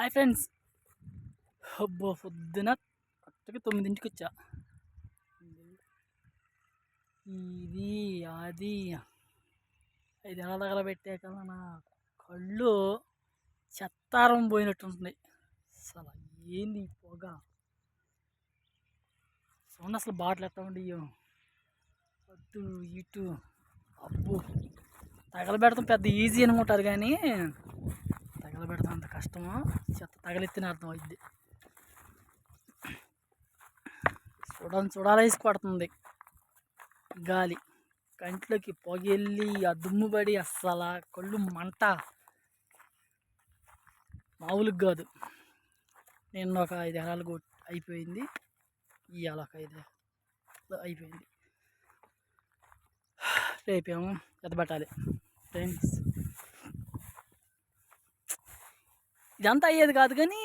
Hi friends. అబ్బో పొద్దున కరెక్ట్గా తొమ్మిదింటికి వచ్చా. ఇది అది. ఐదు ఎలా దగ్గర పెట్టే కదా నా కళ్ళు చెత్తారం పోయినట్టుంటుంది అసలు ఏంది పొగ? సౌండ్ అసలు బాటలు ఎట్టా ఉండి అటు ఇటు. అబ్బో తగలబెడతాం పెద్ద ఈజీ అనుకుంటారు కానీ తగలబెడతాం అంత కష్టము? తగలెత్తిన అర్థం అయింది చూడాలని చూడాలేసి కొడుతుంది. గాలి. కంట్లోకి పొగెళ్ళి ఆ దుమ్ముబడి అస్సలు కళ్ళు మంట. మామూలుగా కాదు. నేను ఒక ఐదు ఎకరాలు అయిపోయింది. ఇవాళ ఒక ఐదు అయిపోయింది. రేపేమో ఎత్తబెట్టాలి థ్యాంక్స్ ఇదంతా అయ్యేది కాదు కానీ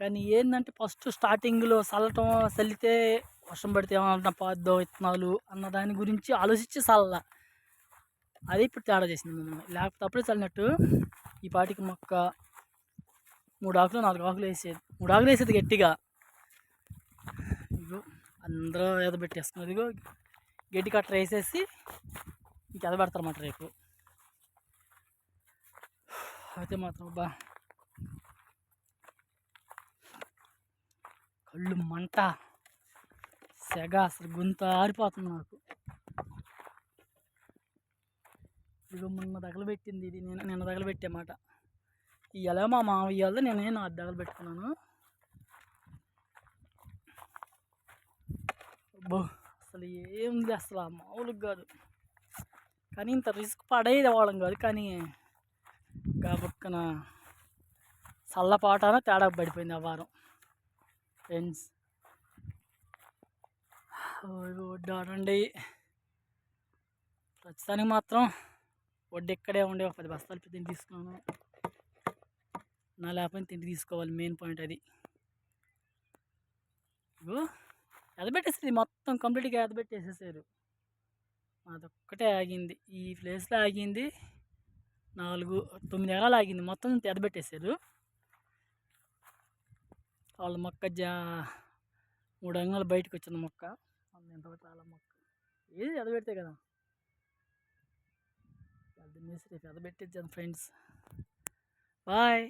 కానీ ఏంటంటే ఫస్ట్ స్టార్టింగ్లో చల్లటం చల్లితే వర్షం పడితే ఏమన్నా పోద్దో విత్తనాలు అన్న దాని గురించి ఆలోచించి చల్ల. అది ఇప్పుడు తేడా చేసింది మేము లేకపోతే అప్పుడే చల్లినట్టు ఈ పాటికి మొక్క మూడు ఆకులు నాలుగు ఆకులు వేసేది. మూడు ఆకులు వేసేది గట్టిగా. ఇగో అందరూ ఎద పెట్టేస్తున్నారు. ఇగో గడ్డి కట్టర్ వేసేసి ఇంక ఎద పెడతారన్నమాట రేపు. అయితే మాత్రం బా కళ్ళు మంట. సెగ అసలు గొంత ఆరిపోతుంది నాకు. ఇదిగో మొన్న తగలబెట్టింది ఇది. నేను నిన్న తగలబెట్టే మాట. మా మామయ్యాలతో నేనే నా తగలబెట్టుకున్నాను అబ్బో అసలు ఏంది? అసలు మామూలుగా కాదు. కానీ ఇంత రిస్క్ పడేది వాళ్ళం కాదు. కానీ కాబక్కన చల్లపాటన తేడా పడిపోయింది ఆ వారం. ఫ్రెండ్స్ వడ్డీ ప్రస్తుతానికి మాత్రం వడ్డీ ఇక్కడే ఉండే ఒక పది బస్తాలు తిండి తీసుకున్నాను. నా లేకపోయినా తిండి తీసుకోవాలి మెయిన్ పాయింట్ అది. ఎదబెట్టేసింది మొత్తం కంప్లీట్గా ఎదబెట్టేసేసారు. అదొక్కటే ఆగింది. ఈ ప్లేస్లో ఆగింది నాలుగు తొమ్మిది ఎకరాలు ఆగింది. మొత్తం ఎదబెట్టేశారు. వాళ్ళ మొక్క జా మూడు అంగాలు బయటకు వచ్చింది మొక్క ఎంతవరకు చాలా మొక్క. ఏది ఎదబెడితే కదా? పెద్ద రేపు ఎదబెట్టించాను ఫ్రెండ్స్ బాయ్